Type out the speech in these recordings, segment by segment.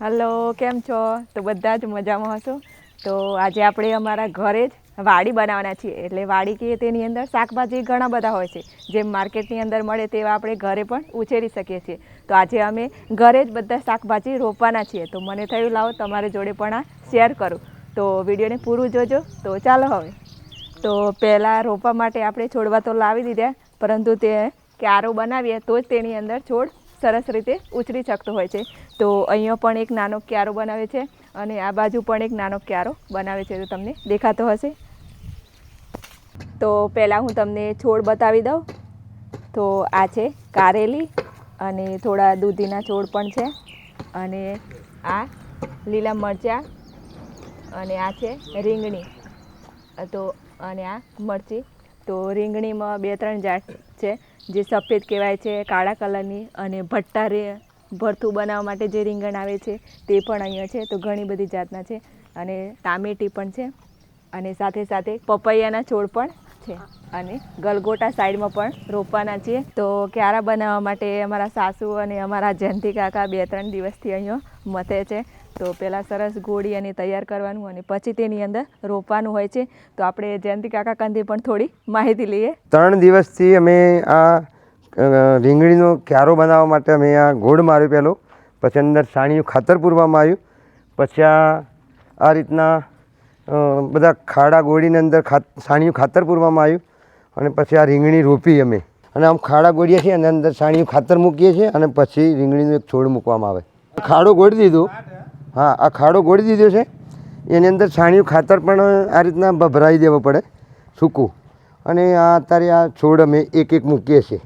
Hello, કેમ છો? તો બધા જ મજામાં હશો? તો આજે આપણે અમારા ઘરે જ વાડી બનાવવાના છીએ. એટલે વાડી કહીએ તેની અંદર શાકભાજી ઘણા બધા હોય છે. જેમ માર્કેટની અંદર મળે તેવા આપણે ઘરે પણ ઉછેરી શકીએ છીએ. તો આજે અમે ઘરે જ બધા શાકભાજી રોપવાના છીએ. તો મને થયું, લાવો તમારી જોડે પણ આ શેર કરું. તો વિડીયોને પૂરું જોજો. તો ચાલો હવે. તો પહેલાં રોપવા માટે આપણે છોડવા તો લાવી દીધા, પરંતુ તે ક્યારો બનાવીએ તો જ તેની અંદર છોડ સરસ રીતે ઉછરી શકતો હોય છે. તો અહીંયા પણ એક નાનો ક્યારો બનાવે છે અને આ બાજુ પણ એક નાનો ક્યારો બનાવે છે. તો તમને દેખાતો હશે. તો પહેલાં હું તમને છોડ બતાવી દઉં. તો આ છે કારેલી અને થોડા દૂધીના છોડ પણ છે. અને આ લીલા મરચાં અને આ છે રીંગણી. તો અને આ મરચી તો રીંગણીમાં બે ત્રણ જાત છે, જે સફેદ કહેવાય છે, કાળા કલરની અને ભટ્ટા ભરથું બનાવવા માટે જે રીંગણ આવે છે, તે પણ અહીંયા છે. તો ઘણી બધી જાતના છે અને ટામેટી પણ છે અને સાથે સાથે પપૈયાના છોડ પણ છે અને ગલગોટા સાઈડમાં પણ રોપવાના છીએ તો ક્યારા બનાવવા માટે અમારા સાસુ અને અમારા જયંતિ કાકા બે ત્રણ દિવસથી અહીંયા મથે છે. તો પહેલાં સરસ ગોળી એની તૈયાર કરવાનું અને પછી તેની અંદર રોપવાનું હોય છે. તો આપણે જયંતિ કાકા કંદી પણ થોડી માહિતી લઈએ. ત્રણ દિવસથી અમે આ રીંગણીનો ક્યારો બનાવવા માટે અમે આ ગોળ માર્યો પહેલો. પછી અંદર સાણીયું ખાતર પૂરવામાં આવ્યું. પછી આ આ રીતના બધા ખાડા ગોળીની અંદર સાણીયું ખાતર પૂરવામાં આવ્યું. અને પછી આ રીંગણી રોપી અમે. અને આમ ખાડા ગોળીએ છીએ અને અંદર સાણીયું ખાતર મૂકીએ છીએ અને પછી રીંગણીનું એક છોડ મૂકવામાં આવે. ખાડો ગોળી દીધો. હા, આ ખાડો ગોળી દીધો છે. એની અંદર છાણિયું ખાતર પણ આ રીતના ભભરાઈ દેવું પડે સૂકું. અને આ અત્યારે આ છોડ અમે એક એક મૂકીએ છીએ.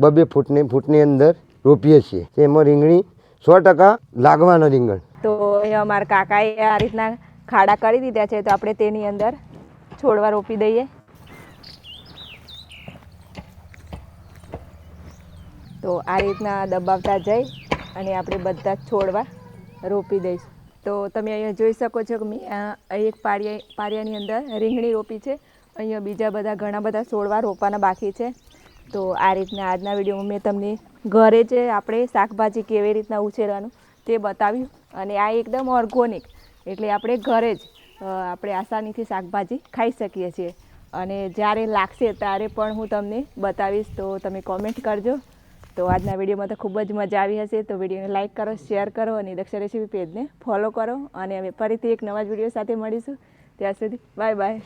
બબે ફૂટની ફૂટની અંદર રોપીએ છીએ. એમાં રીંગણી સો ટકા લાગવાનો રીંગણ. તો અહીંયા અમારા કાકાએ આ રીતના ખાડા કરી દીધા છે, તો આપણે તેની અંદર છોડવા રોપી દઈએ. તો આ રીતના દબાવતા જઈ અને આપણે બધા જ છોડવા રોપી દઈશું. તો તમે અહીંયા જોઈ શકો છો કે મેં એક પારિયા પારિયાની અંદર રીંગણી રોપી છે. અહીંયા બીજા બધા ઘણા બધા છોડવા રોપવાના બાકી છે. તો આ રીતના આજના વિડીયોમાં મેં તમને ઘરે જ આપણે શાકભાજી કેવી રીતના ઉછેરવાનું તે બતાવ્યું. અને આ એકદમ ઓર્ગોનિક, એટલે આપણે ઘરે જ આપણે આસાનીથી શાકભાજી ખાઈ શકીએ છીએ. અને જ્યારે લાગશે ત્યારે પણ હું તમને બતાવીશ, તો તમે કોમેન્ટ કરજો. તો આજના વિડીયોમાં તો ખૂબ જ મજા આવી હશે. તો વિડીયોને લાઇક કરો, શેર કરો અને દક્ષા રેસીપી પેજને ફોલો કરો. અને અમે ફરીથી એક નવા જ વીડિયો સાથે મળીશું. ત્યાં સુધી બાય બાય.